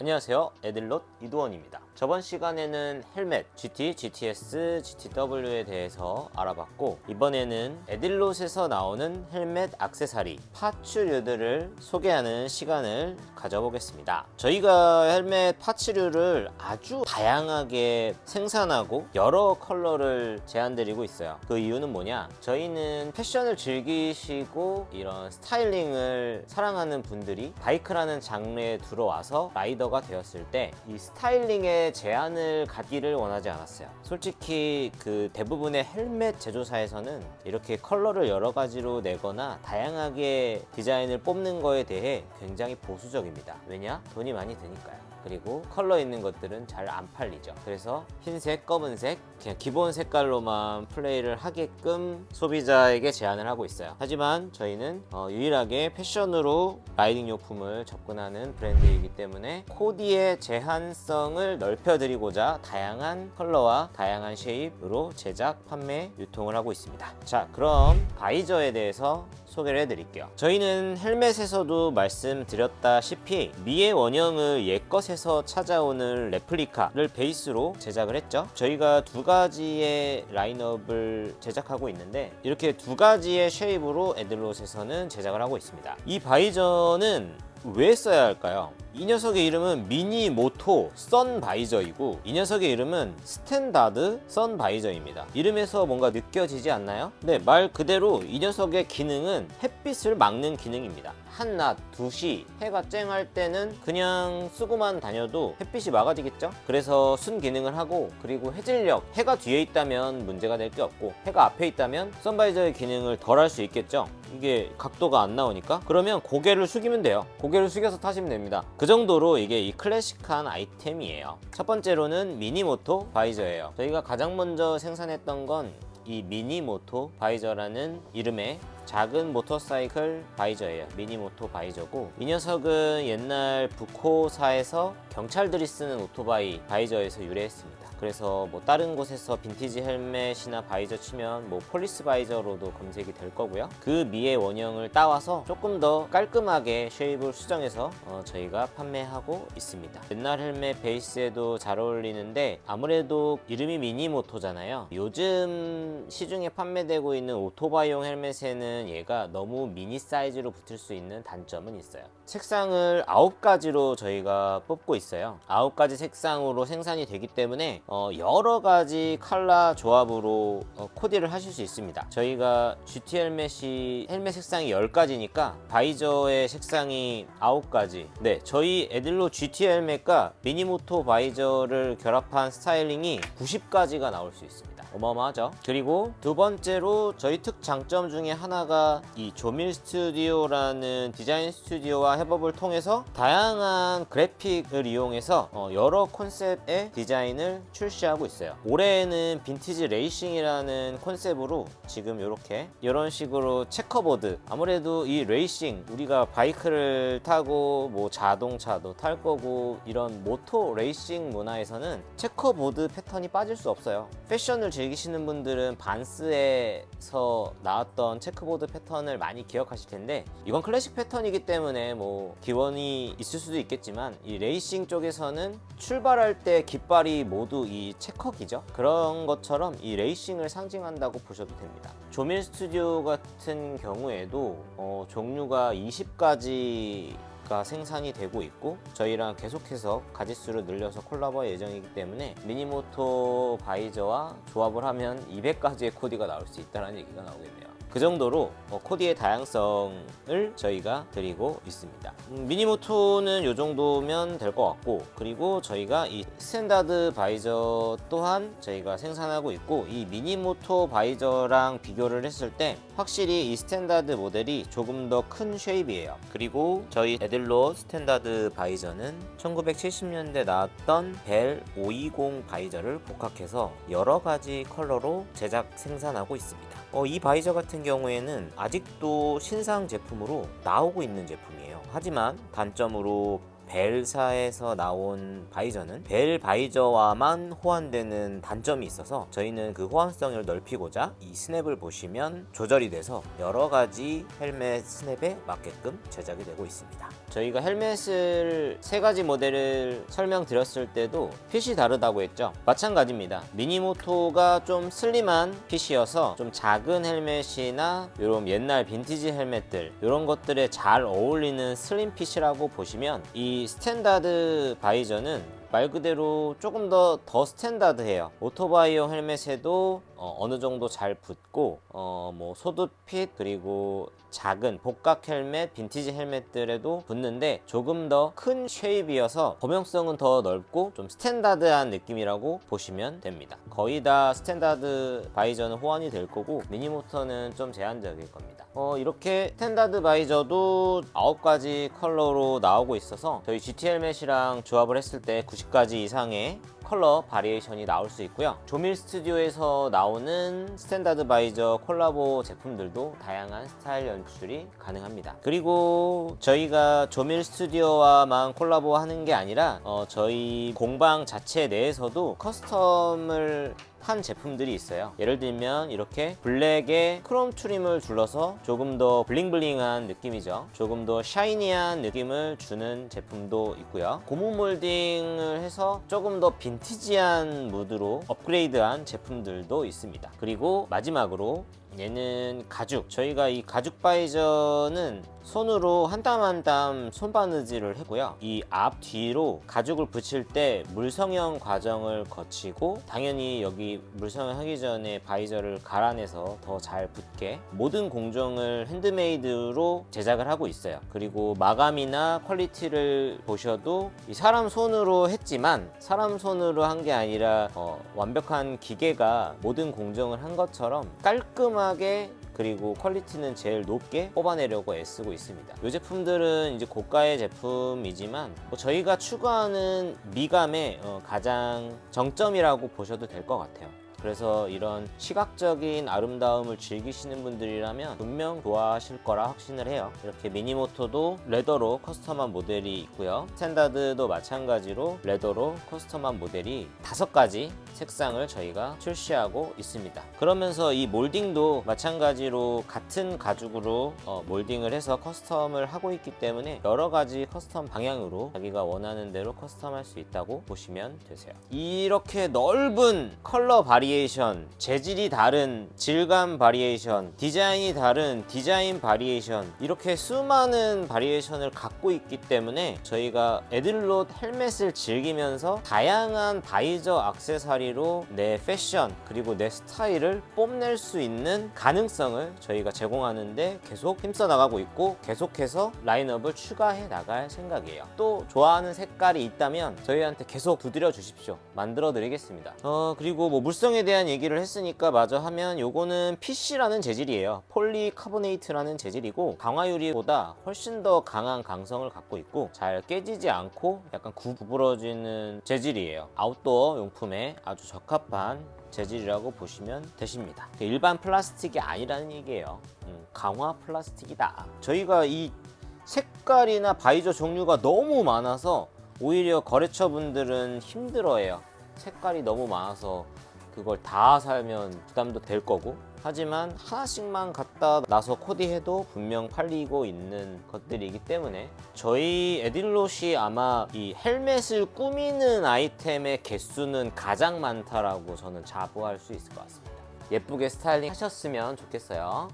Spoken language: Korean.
안녕하세요. 에딜롯 이두원입니다. 저번 시간에는 헬멧, GT, GTS, GTW에 대해서 알아봤고 이번에는 에딜롯에서 나오는 헬멧 악세사리, 파츠류들을 소개하는 시간을 가져보겠습니다. 저희가 헬멧 파츠류를 아주 다양하게 생산하고 여러 컬러를 제안드리고 있어요. 그 이유는 뭐냐? 저희는 패션을 즐기시고 이런 스타일링을 사랑하는 분들이 바이크라는 장르에 들어와서 라이더 가 되었을 때 이 스타일링에 제한을 갖기를 원하지 않았어요. 솔직히 그 대부분의 헬멧 제조사에서는 이렇게 컬러를 여러 가지로 내거나 다양하게 디자인을 뽑는 거에 대해 굉장히 보수적입니다. 왜냐? 돈이 많이 드니까요. 그리고 컬러 있는 것들은 잘 안 팔리죠. 그래서 흰색, 검은색, 그냥 기본 색깔로만 플레이를 하게끔 소비자에게 제안을 하고 있어요. 하지만 저희는 어, 유일하게 패션으로 라이딩 용품을 접근하는 브랜드이기 때문에 코디의 제한성을 넓혀드리고자 다양한 컬러와 다양한 쉐입으로 제작, 판매, 유통을 하고 있습니다. 자, 그럼 바이저에 대해서 소개를 해드릴게요. 저희는 헬멧에서도 말씀드렸다시피 미의 원형을 옛것에서 찾아오는 레플리카를 베이스로 제작을 했죠. 저희가 두 가지의 라인업을 제작하고 있는데 이렇게 두 가지의 쉐입으로 에들롯에서는 제작을 하고 있습니다. 이 바이저는 왜 써야 할까요? 이 녀석의 이름은 미니 모토 선 바이저이고 이 녀석의 이름은 스탠다드 선 바이저입니다. 이름에서 뭔가 느껴지지 않나요? 네, 말 그대로 이 녀석의 기능은 햇빛을 막는 기능입니다. 한낮 2시 해가 쨍할 때는 그냥 쓰고만 다녀도 햇빛이 막아지겠죠? 그래서 순 기능을 하고 그리고 해질녘 해가 뒤에 있다면 문제가 될 게 없고 해가 앞에 있다면 선바이저의 기능을 덜 할 수 있겠죠? 이게 각도가 안 나오니까 그러면 고개를 숙이면 돼요 고개를 숙여서 타시면 됩니다 그 정도로 이게 이 클래식한 아이템이에요. 첫 번째로는 미니모토 바이저예요. 저희가 가장 먼저 생산했던 건 이 미니모토 바이저라는 이름의 작은 모터사이클 바이저예요. 미니모토 바이저고 이 녀석은 옛날 부코사에서 경찰들이 쓰는 오토바이 바이저에서 유래했습니다. 그래서 뭐 다른 곳에서 빈티지 헬멧이나 바이저 치면 뭐 폴리스 바이저로도 검색이 될 거고요. 그 미의 원형을 따와서 조금 더 깔끔하게 쉐입을 수정해서 어, 저희가 판매하고 있습니다. 옛날 헬멧 베이스에도 잘 어울리는데 아무래도 이름이 미니모토잖아요. 요즘 시중에 판매되고 있는 오토바이용 헬멧에는 얘가 너무 미니 사이즈로 붙을 수 있는 단점은 있어요. 색상을 9가지로 저희가 뽑고 있어요. 9가지 색상으로 생산이 되기 때문에 어, 여러 가지 컬러 조합으로 어, 코디를 하실 수 있습니다. 저희가 GT 헬멧이 헬멧 색상이 10가지니까 바이저의 색상이 9가지. 네, 저희 에딜로 GT 헬멧과 미니모토 바이저를 결합한 스타일링이 90가지가 나올 수 있습니다. 어마어마하죠. 그리고 두 번째로 저희 특 장점 중에 하나가 이 조밀 스튜디오라는 디자인 스튜디오와 협업을 통해서 다양한 그래픽을 이용해서 어, 여러 컨셉의 디자인을 출시하고 있어요. 올해에는 빈티지 레이싱이라는 컨셉으로 지금 이렇게 이런 식으로 체커보드 아무래도 이 레이싱 우리가 바이크를 타고 뭐 자동차도 탈 거고 이런 모토 레이싱 문화에서는 체커보드 패턴이 빠질 수 없어요. 패션을 즐기시는 분들은 반스에서 나왔던 체크 보드 패턴을 많이 기억하실 텐데 이건 클래식 패턴이기 때문에 뭐 기원이 있을 수도 있겠지만 이 레이싱 쪽에서는 출발할 때 깃발이 모두 이 체커기죠. 그런 것처럼 이 레이싱을 상징한다고 보셔도 됩니다. 조밀 스튜디오 같은 경우에도 어, 종류가 20가지 가 생산이 되고 있고 저희랑 계속해서 가짓수를 늘려서 콜라보 예정이기 때문에 미니모토 바이저와 조합을 하면 200가지의 코디가 나올 수 있다는 얘기가 나오겠네요. 그 정도로 어, 코디의 다양성을 저희가 드리고 있습니다. 음, 미니모토는 이 정도면 될 것 같고 그리고 저희가 이 스탠다드 바이저 또한 저희가 생산하고 있고 이 미니모토 바이저랑 비교를 했을 때 확실히 이 스탠다드 모델이 조금 더 큰 쉐입이에요. 그리고 저희 에들로 스탠다드 바이저는 1970년대 나왔던 벨 520 바이저를 복합해서 여러 가지 컬러로 제작 생산하고 있습니다. 어, 이 바이저 같은 경우에는 아직도 신상 제품으로 나오고 있는 제품이에요. 하지만 단점으로 벨사에서 나온 바이저는 벨 바이저와만 호환되는 단점이 있어서 저희는 그 호환성을 넓히고자 이 스냅을 보시면 조절이 돼서 여러 가지 헬멧 스냅에 맞게끔 제작이 되고 있습니다. 저희가 헬멧을 세 가지 모델을 설명드렸을 때도 핏이 다르다고 했죠. 마찬가지입니다. 미니모토가 좀 슬림한 핏이어서 좀 작은 헬멧이나 이런 옛날 빈티지 헬멧들 이런 것들에 잘 어울리는 슬림 핏이라고 보시면 이 스탠다드 바이저는 말 그대로 조금 더 더 스탠다드해요. 오토바이어 헬멧에도 어, 느 정도 잘 붙고 어, 뭐 소드핏 그리고 작은 복각 헬멧, 빈티지 헬멧들에도 붙는데 조금 더 큰 쉐입이어서 범용성은 더 넓고 좀 스탠다드한 느낌이라고 보시면 됩니다. 거의 다 스탠다드 바이저는 호환이 될 거고 미니모터는 좀 제한적일 겁니다. 어, 이렇게 스탠다드 바이저도 9가지 컬러로 나오고 있어서 저희 GT 헬멧이랑 조합을 했을 때 90가지 이상의 컬러 바리에이션이 나올 수 있고요. 조밀 스튜디오에서 나오는 스탠다드 바이저 콜라보 제품들도 다양한 스타일 연출이 가능합니다. 그리고 저희가 조밀 스튜디오와만 콜라보 하는 게 아니라 어, 저희 공방 자체 내에서도 커스텀을 한 제품들이 있어요. 예를 들면 이렇게 블랙에 크롬 트림을 둘러서 조금 더 블링블링한 느낌이죠. 조금 더 샤이니한 느낌을 주는 제품도 있고요. 고무 몰딩을 해서 조금 더 빈 티지한 무드로 업그레이드한 제품들도 있습니다. 그리고 마지막으로 얘는 가죽. 저희가 이 가죽 바이저는 손으로 한 땀 한 땀 손바느질을 했고요. 이 앞 뒤로 가죽을 붙일 때 물성형 과정을 거치고 당연히 여기 물성형 하기 전에 바이저를 갈아내서 더 잘 붙게 모든 공정을 핸드메이드로 제작을 하고 있어요. 그리고 마감이나 퀄리티를 보셔도 이 사람 손으로 했지만 사람 손으로 한 게 아니라 어, 완벽한 기계가 모든 공정을 한 것처럼 깔끔하게 그리고 퀄리티는 제일 높게 뽑아내려고 애쓰고 있습니다. 이 제품들은 이제 고가의 제품이지만 뭐 저희가 추구하는 미감의 어, 가장 정점이라고 보셔도 될 것 같아요. 그래서 이런 시각적인 아름다움을 즐기시는 분들이라면 분명 좋아하실 거라 확신을 해요. 이렇게 미니모토도 레더로 커스텀한 모델이 있고요. 스탠다드도 마찬가지로 레더로 커스텀한 모델이 다섯 가지 색상을 저희가 출시하고 있습니다. 그러면서 이 몰딩도 마찬가지로 같은 가죽으로 어, 몰딩을 해서 커스텀을 하고 있기 때문에 여러 가지 커스텀 방향으로 자기가 원하는 대로 커스텀할 수 있다고 보시면 되세요. 이렇게 넓은 컬러 바리 에이션, 재질이 다른 질감 바리에이션, 디자인이 다른 디자인 바리에이션 이렇게 수많은 바리에이션을 갖고 있기 때문에 저희가 에들롯 헬멧을 즐기면서 다양한 바이저 액세서리로 내 패션 그리고 내 스타일을 뽐낼 수 있는 가능성을 저희가 제공하는데 계속 힘써 나가고 있고 계속해서 라인업을 추가해 나갈 생각이에요. 또 좋아하는 색깔이 있다면 저희한테 계속 두드려 주십시오. 만들어 드리겠습니다. 어 그리고 뭐 물성에 대한 얘기를 했으니까 마저 하면 요거는 PC라는 재질이에요. 폴리카보네이트라는 재질이고 강화유리보다 훨씬 더 강한 강성을 갖고 있고 잘 깨지지 않고 약간 구부러지는 재질이에요. 아웃도어 용품에 아주 적합한 재질이라고 보시면 되십니다. 일반 플라스틱이 아니라는 얘기예요. 음, 강화 플라스틱이다. 저희가 이 색깔이나 바이저 종류가 너무 많아서 오히려 거래처 분들은 힘들어해요. 색깔이 너무 많아서 그걸 다 살면 부담도 될 거고 하지만 하나씩만 갖다 놔서 코디해도 분명 팔리고 있는 것들이기 때문에 저희 에딜롯이 아마 이 헬멧을 꾸미는 아이템의 개수는 가장 많다라고 저는 자부할 수 있을 것 같습니다. 예쁘게 스타일링 하셨으면 좋겠어요.